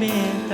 me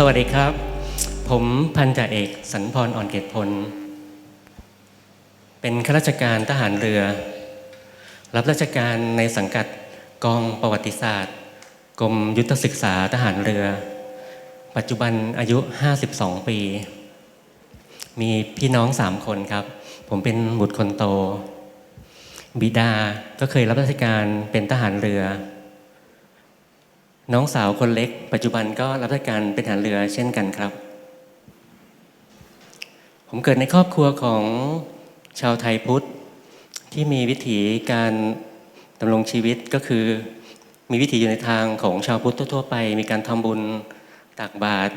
สวัสดีครับ ผมพันจ่าเอกสันพรอ่อนเกตพล เป็นข้าราชการทหารเรือ รับราชการในสังกัดกองประวัติศาสตร์ กรมยุทธศึกษาทหารเรือ ปัจจุบันอายุ 52 ปี มีพี่น้องสามคนครับ ผมเป็นบุตรคนโต บิดาก็เคยรับราชการเป็นทหารเรือ น้องสาวคนเล็ก ปัจจุบันก็รับราชการเป็นทหารเรือเช่นกันครับ ผมเกิดในครอบครัวของชาวไทยพุทธ ที่มีวิถีการดำรงชีวิตก็คือ มีวิถีอยู่ในทางของชาวพุทธทั่วไป มีการทำบุญตักบาตร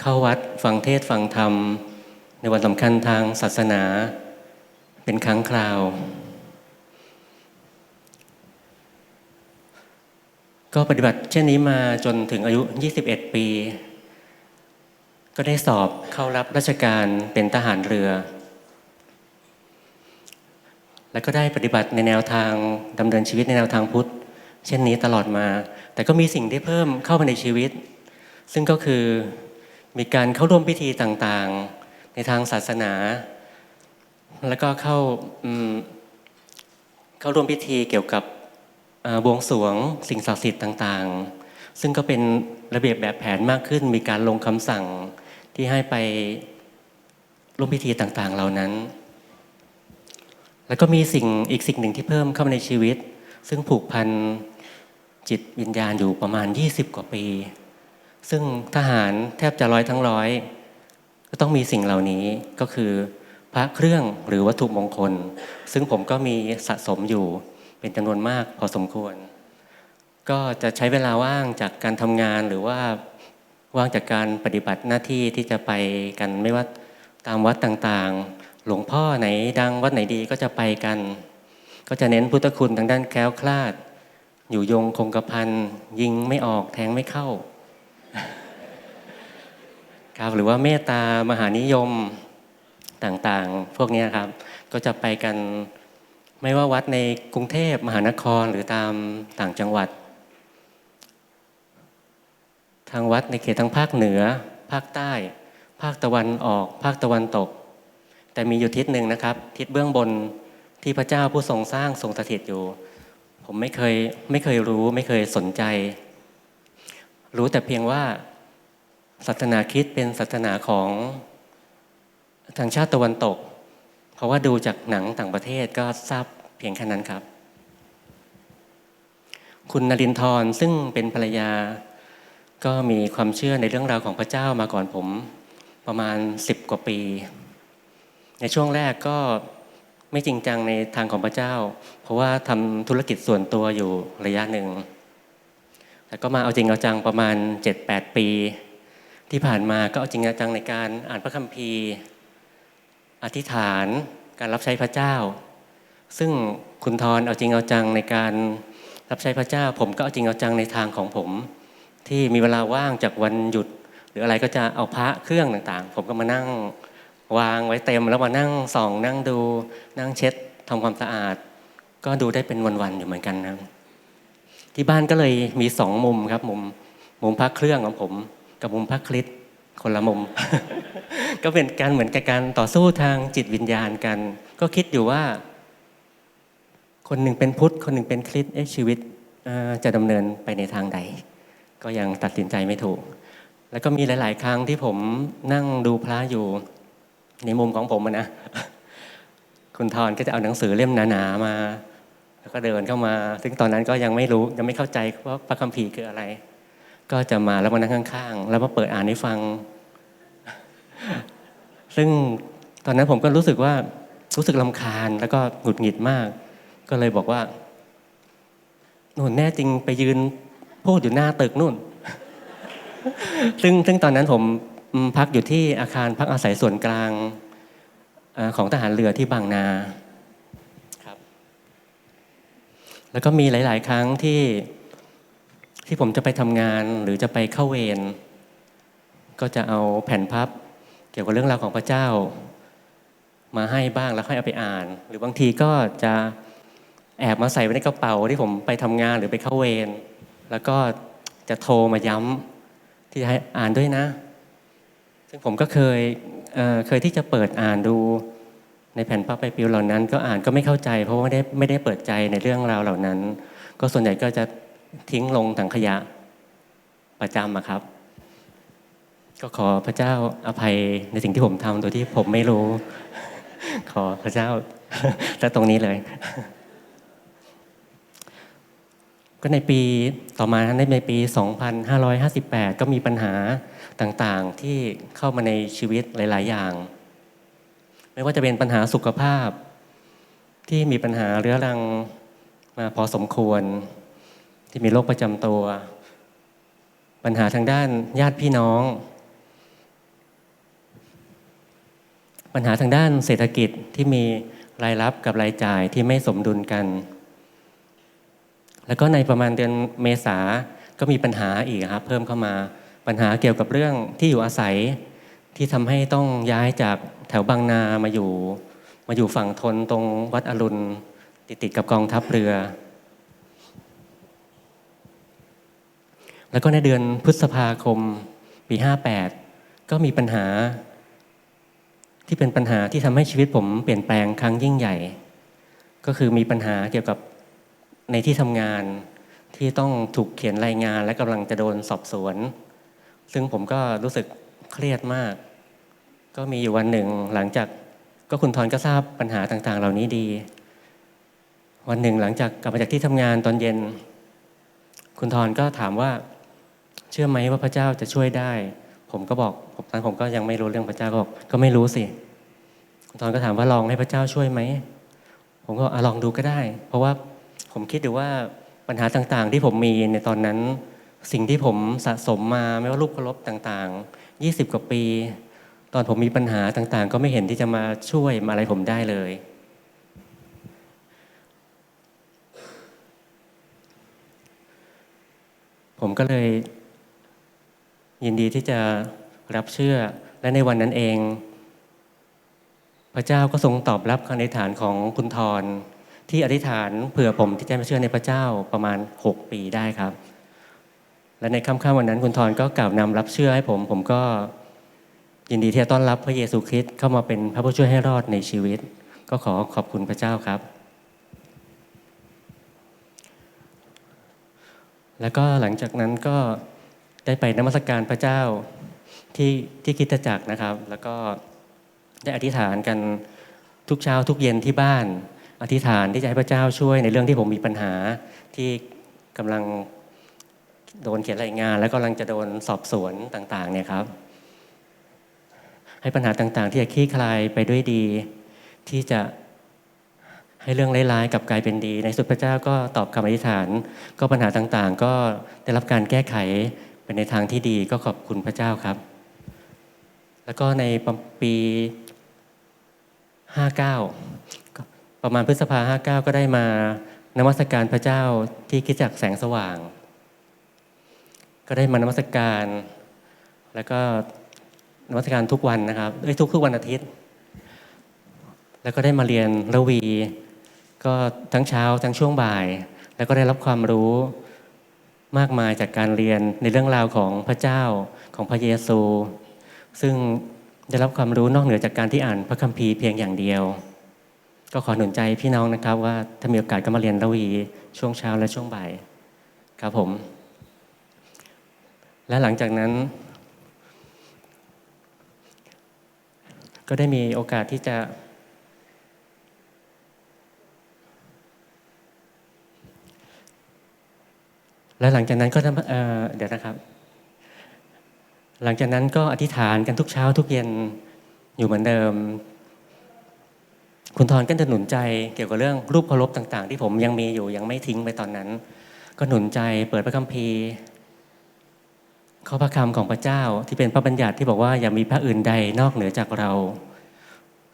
เข้าวัดฟังเทศฟังธรรม ในวันสำคัญทางศาสนา เป็นครั้งคราว ก็ปฏิบัติเช่นนี้มาจนถึงอายุ 21 ปี ก็ได้สอบเข้ารับราชการเป็นทหารเรือ และก็ได้ปฏิบัติในแนวทางดำเนินชีวิตในแนวทางพุทธ เช่นนี้ตลอดมา แต่ก็มีสิ่งที่เพิ่มเข้ามาในชีวิต ซึ่งก็คือมีการเข้าร่วมพิธีต่างๆ ในทางศาสนา แล้วก็เข้าเข้าร่วมพิธีเกี่ยวกับ บวงสรวงสิ่งศักดิ์สิทธิ์ต่างๆ ซึ่งก็เป็นระเบียบแบบแผนมากขึ้น มีการลงคำสั่งที่ให้ไปร่วมพิธีต่างๆ เหล่านั้น แล้วก็มีสิ่งอีกสิ่งหนึ่งที่เพิ่มเข้ามาในชีวิต ซึ่งผูกพันจิตวิญญาณอยู่ประมาณ 20 กว่าปี ซึ่งทหารแทบจะร้อยทั้งร้อย ก็ต้องมีสิ่งเหล่านี้ก็คือพระเครื่องหรือวัตถุมงคล ซึ่งผมก็มีสะสมอยู่ เป็นจำนวนมากพอสมควร ก็จะใช้เวลาว่างจากการทำงานหรือว่าว่างจากการปฏิบัติหน้าที่ที่จะไปกันไม่ว่าตามวัดต่างๆ หลวงพ่อไหนดังวัดไหนดีก็จะไปกัน ก็จะเน้นพุทธคุณทางด้านแคล้วคลาด อยู่ยงคงกระพันยิงไม่ออกแทงไม่เข้าครับหรือว่าเมตตามหานิยมต่างๆ พวกนี้ครับ ก็จะไปกัน ไม่ว่าวัดในกรุงเทพมหานครหรือตามต่างจังหวัด ทางวัดในเขตทางภาคเหนือ ภาคใต้ ภาคตะวันออก ภาคตะวันตก แต่มีอยู่ทิศหนึ่งนะครับ ทิศเบื้องบนที่พระเจ้าผู้ทรงสร้างทรงสถิตอยู่ ผมไม่เคยไม่เคยรู้ไม่เคยสนใจ รู้แต่เพียงว่าศาสนาคริดเป็นศาสนาของทางชาติตะวันตก เพราะว่าดูจากหนังต่างประเทศก็ทราบเพียงแค่นั้นครับ คุณนรินทร์ซึ่งเป็นภรรยา ก็มีความเชื่อในเรื่องราวของพระเจ้ามาก่อนผม ประมาณ10กว่าปี ในช่วงแรกก็ไม่จริงจังในทางของพระเจ้า เพราะว่าทำธุรกิจส่วนตัวอยู่ระยะหนึ่ง แต่ก็มาเอาจริงเอาจังประมาณ 7-8 ปี ที่ผ่านมาก็เอาจริงเอาจังในการอ่านพระคัมภีร์ อธิษฐานการรับใช้พระเจ้า ซึ่งคุณทรเอาจริงเอาจังในการรับใช้พระเจ้า ผมก็เอาจริงเอาจังในทางของผม ที่มีเวลาว่างจากวันหยุด หรืออะไรก็จะเอาพระเครื่องต่างๆ ผมก็มานั่งวางไว้เต็มแล้วมานั่งส่อง นั่งดู นั่งเช็ดทำความสะอาด ก็ดูได้เป็นวันๆอยู่เหมือนกันนะที่บ้านก็เลยมีสองมุมครับ มุมมุมพระเครื่องของผม กับมุมพระคริสต์ คนละมุม ก็เป็นการเหมือนกับการต่อสู้ทางจิตวิญญาณกัน ก็คิดอยู่ว่า คนหนึ่งเป็นพุทธ คนหนึ่งเป็นคริสต์เอ๊ะชีวิตจะดำเนินไปในทางใด ก็ยังตัดสินใจไม่ถูก แล้วก็มีหลาย ๆ ครั้งที่ผมนั่งดูพระอยู่ ในมุมของผมนะคุณทอนก็จะเอาหนังสือเล่มหนา ๆ มา แล้วก็เดินเข้ามา ซึ่งตอนนั้นก็ยังไม่รู้ยังไม่เข้าใจว่าพระคัมภีร์คืออะไร ก็จะมาแล้วมานั่งข้างๆ แล้วมาเปิดอ่านให้ฟัง ซึ่งตอนนั้นผมก็รู้สึกว่ารู้สึกลำคาญแล้วก็หงุดหงิดมาก ก็เลยบอกว่านู่นแน่จริงไปยืนพูดอยู่หน้าตึกนู่น ซึ่งซึ่งตอนนั้นผมพักอยู่ที่อาคารพักอาศัยส่วนกลางอของทหารเรือที่บางนาครับ แล้วก็มีหลาย ๆ ครั้งที่ ที่ผมจะไปทำงานหรือจะไปเข้าเวรก็จะเอาแผ่นพับ เกี่ยวกับเรื่องราวของพระเจ้า มาให้บ้างแล้วค่อยเอาไปอ่าน หรือบางทีก็จะแอบมาใส่ไว้ในกระเป๋าที่ผมไปทำงานหรือไปเข้าเวรแล้วก็จะโทรมาย้ำที่ให้อ่านด้วยนะ ซึ่งผมก็เคยเเคยที่จะเปิดอ่านดูในแผ่นป้าไปปิวเหล่านั้น ก็อ่านก็ไม่เข้าใจ เพราะว่าไม่ได้ไม่ได้เปิดใจในเรื่องราวเหล่านั้น ก็ส่วนใหญ่ก็จะ ทิ้งลงถังขยะประจำอะครับ ก็ขอพระเจ้าอภัยในสิ่งที่ผมทำโดยที่ผมไม่รู้ ขอพระเจ้าและตรงนี้เลย ก็ในปีต่อมาในปี 2558 ก็มีปัญหาต่างๆที่เข้ามาในชีวิตหลาย ๆ อย่าง ไม่ว่าจะเป็นปัญหาสุขภาพที่มีปัญหาเรื้อรังมาพอสมควร ที่มีโรคประจำตัว ปัญหาทางด้านญาติพี่น้อง ปัญหาทางด้านเศรษฐกิจที่มีรายรับกับรายจ่ายที่ไม่สมดุลกัน แล้วก็ในประมาณเดือนเมษาก็มีปัญหาอีกครับเพิ่มเข้ามาปัญหาเกี่ยวกับเรื่องที่อยู่อาศัยที่ทำให้ต้องย้ายจากแถวบางนามาอยู่ มาอยู่ฝั่งทนตรงวัดอรุณติดติดกับกองทัพเรือ แล้วก็ในเดือนพฤษภาคมปี 58 ก็มีปัญหา ที่เป็นปัญหาที่ทำให้ชีวิตผมเปลี่ยนแปลงครั้งยิ่งใหญ่ ก็คือมีปัญหาเกี่ยวกับในที่ทำงานที่ต้องถูกเขียนรายงานและกำลังจะโดนสอบสวน ซึ่งผมก็รู้สึกเครียดมาก ก็มีอยู่วันหนึ่งหลังจากก็คุณทอนก็ทราบปัญหาต่าง ๆ เหล่านี้ดี วันหนึ่งหลังจากกลับมาจากที่ทำงานตอนเย็น คุณทอนก็ถามว่า เชื่อไหมว่าพระเจ้าจะช่วยได้ ผมก็บอกผมตอนผมก็ยังไม่รู้เรื่องพระเจ้าก็บอกก็ไม่รู้สิคุณทอนก็ถามว่าลองให้พระเจ้าช่วยไหมผมก็อะลองดูก็ได้ เพราะว่าผมคิดดูว่าปัญหาต่างๆ ที่ผมมีในตอนนั้น สิ่งที่ผมสะสมมาไม่ว่ารูปเคารพต่างๆ 20 กว่าปี ตอนผมมีปัญหาต่างๆ ก็ไม่เห็นที่จะมาช่วยมาอะไรผมได้เลยผมก็เลย ยินดีที่จะรับเชื่อและในวันนั้นเอง พระเจ้าก็ทรงตอบรับคำอธิษฐานของคุณทรที่อธิษฐานเผื่อผมที่จะมาเชื่อในพระเจ้าประมาณ 6 ปีได้ครับ และในค่ำๆวันนั้นคุณทรก็กล่าวนำรับเชื่อให้ผม ผมก็ยินดีที่จะต้อนรับพระเยซูคริสต์เข้ามาเป็นพระผู้ช่วยให้รอดในชีวิต ก็ขอขอบคุณพระเจ้าครับ แล้วก็หลังจากนั้นก็ ได้ไปนมัสการพระเจ้าที่ที่คิดจักรนะครับ แล้วก็ได้อธิษฐานกันทุกเช้าทุกเย็นที่บ้าน อธิษฐานที่จะให้พระเจ้าช่วยในเรื่องที่ผมมีปัญหาที่กำลังโดนเขียนรายงาน แล้วกำลังจะโดนสอบสวนต่างๆเนี่ยครับ ให้ปัญหาต่างๆ ที่จะคลี่คลายไปด้วยดี ที่จะให้เรื่องร้ายๆกลับกลายเป็นดี ในสุดพระเจ้าก็ตอบคำอธิษฐาน ก็ปัญหาต่างๆ ก็ได้รับการแก้ไข เป็นในทางที่ดีก็ขอบคุณพระเจ้าครับ แล้วก็ในปี 59ก็ประมาณพฤษภา 59 ก็ได้มานมัสการพระเจ้าที่คิดจักแสงสว่าง ก็ได้มานมัสการ แล้วก็นมัสการทุกวันนะครับเอ้ยทุกทุกวันอาทิตย์ แล้วก็ได้มาเรียนระวี ก็ทั้งเช้าทั้งช่วงบ่าย แล้วก็ได้รับความรู้ มากมายจากการเรียนในเรื่องราวของพระเจ้าของพระเยซู ซึ่งได้รับความรู้นอกเหนือจากการที่อ่านพระคัมภีร์เพียงอย่างเดียว ก็ขอหนุนใจพี่น้องนะครับว่าถ้ามีโอกาสก็มาเรียนระวีช่วงเช้าและช่วงบ่ายครับผม และหลังจากนั้น ก็ได้มีโอกาสที่จะ และหลังจากนั้นก็เเดี๋ยวนะครับ หลังจากนั้นก็อธิษฐานกันทุกเช้าทุกเย็นอยู่เหมือนเดิม คุณทอนก็จะหนุนใจเกี่ยวกับเรื่องรูปเคารพต่าง ๆ ที่ผมยังมีอยู่ยังไม่ทิ้งไปตอนนั้น ก็หนุนใจเปิดพระคัมภีร์ข้อพระคำของพระเจ้าที่เป็นพระบัญญัติที่บอกว่าอย่ามีพระอื่นใดนอกเหนือจากเรา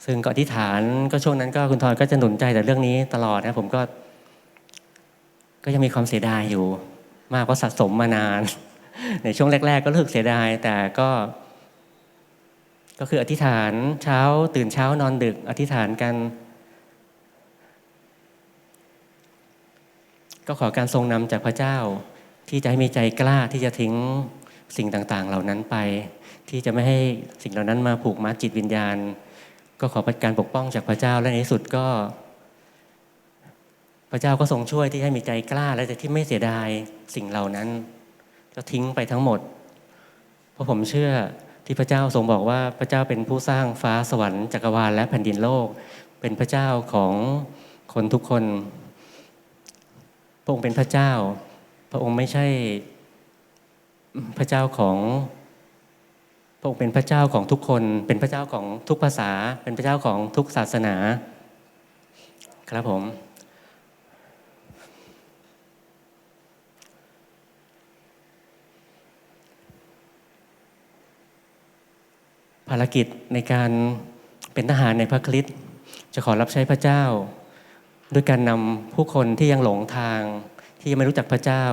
ซึ่งก็อธิษฐานก็ช่วงนั้นก็คุณทอนก็จะหนุนใจแต่เรื่องนี้ตลอดนะผมก็ ก็ยังมีความเสียดายอยู่ มากเพราะสะสมมานาน ในช่วงแรก ๆ ก็รู้สึกเสียดาย แต่ก็ ก็คืออธิษฐานเช้าตื่นเช้านอนดึก อธิษฐานกัน ก็ขอการทรงนำจากพระเจ้า ที่จะให้มีใจกล้าที่จะทิ้งสิ่งต่างๆ เหล่านั้นไป ที่จะไม่ให้สิ่งเหล่านั้นมาผูกมัดจิตวิญญาณ ก็ขอการปกป้องจากพระเจ้าและในที่สุดก็ พระเจ้าก็ทรงช่วยที่ให้มีใจกล้า และที่ไม่เสียดายสิ่งเหล่านั้นก็ทิ้งไปทั้งหมด เพราะผมเชื่อที่พระเจ้าทรงบอกว่าพระเจ้าเป็นผู้สร้างฟ้าสวรรค์จักรวาลและแผ่นดินโลก เป็นพระเจ้าของคนทุกคน พระองค์เป็นพระเจ้า พระองค์ไม่ใช่พระเจ้าของพระองค์เป็นพระเจ้าของทุกคน เป็นพระเจ้าของทุกภาษา เป็นพระเจ้าของทุกศาสนา ครับผม ภารกิจในการเป็นทหารในพระคริสต์จะขอรับใช้พระเจ้า ด้วยการนำผู้คนที่ยังหลงทาง ที่ยังไม่รู้จักพระเจ้า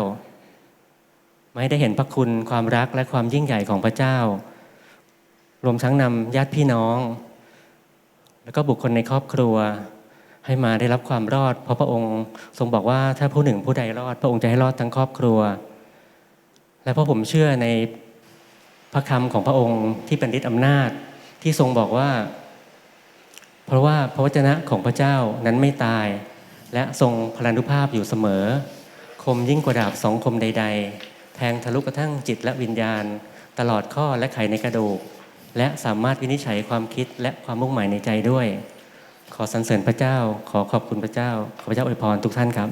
มาให้ได้เห็นพระคุณความรักและความยิ่งใหญ่ของพระเจ้า รวมทั้งนำญาติพี่น้อง แล้วก็บุคคลในครอบครัว ให้มาได้รับความรอด เพราะพระองค์ทรงบอกว่าถ้าผู้หนึ่งผู้ใดรอด พระองค์จะให้รอดทั้งครอบครัว และเพราะผมเชื่อใน พระคำของพระองค์ที่เป็นฤทธิ์อำนาจที่ทรงบอกว่า เพราะว่าพระวจนะของพระเจ้านั้นไม่ตาย และทรงพลานุภาพอยู่เสมอ คมยิ่งกว่าดาบสองคมใด ๆ แทงทะลุกระทั่งจิตและวิญญาณ ตลอดข้อและไขในกระดูก และสามารถวินิจฉัยความคิดและความมุ่งหมายในใจด้วย ขอสรรเสริญพระเจ้า ขอขอบคุณพระเจ้า ขอพระเจ้าอวยพรทุกท่านครับ